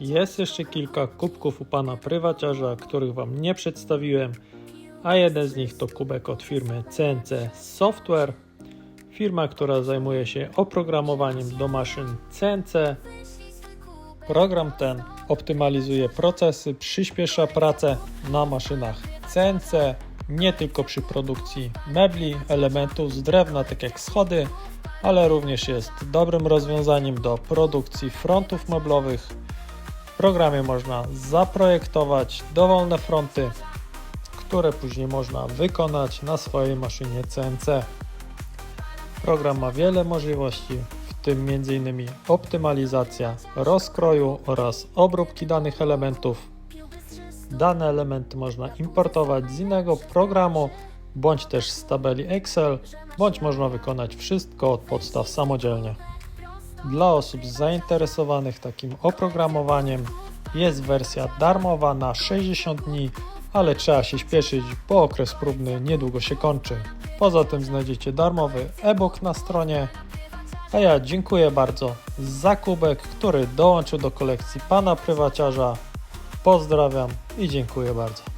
Jest jeszcze kilka kubków u pana prywaciarza, których wam nie przedstawiłem, a jeden z nich to kubek od firmy CNC Software. Firma, która zajmuje się oprogramowaniem do maszyn CNC. Program ten optymalizuje procesy, przyspiesza pracę na maszynach CNC, nie tylko przy produkcji mebli, elementów z drewna, tak jak schody, ale również jest dobrym rozwiązaniem do produkcji frontów meblowych. Programie można zaprojektować dowolne fronty, które później można wykonać na swojej maszynie CNC. Program ma wiele możliwości, w tym m.in. optymalizacja rozkroju oraz obróbki danych elementów. Dane elementy można importować z innego programu, bądź też z tabeli Excel, bądź można wykonać wszystko od podstaw samodzielnie. Dla osób zainteresowanych takim oprogramowaniem jest wersja darmowa na 60 dni, ale trzeba się śpieszyć, bo okres próbny niedługo się kończy. Poza tym znajdziecie darmowy e-book na stronie. A ja dziękuję bardzo za kubek, który dołączył do kolekcji pana prywaciarza. Pozdrawiam i dziękuję bardzo.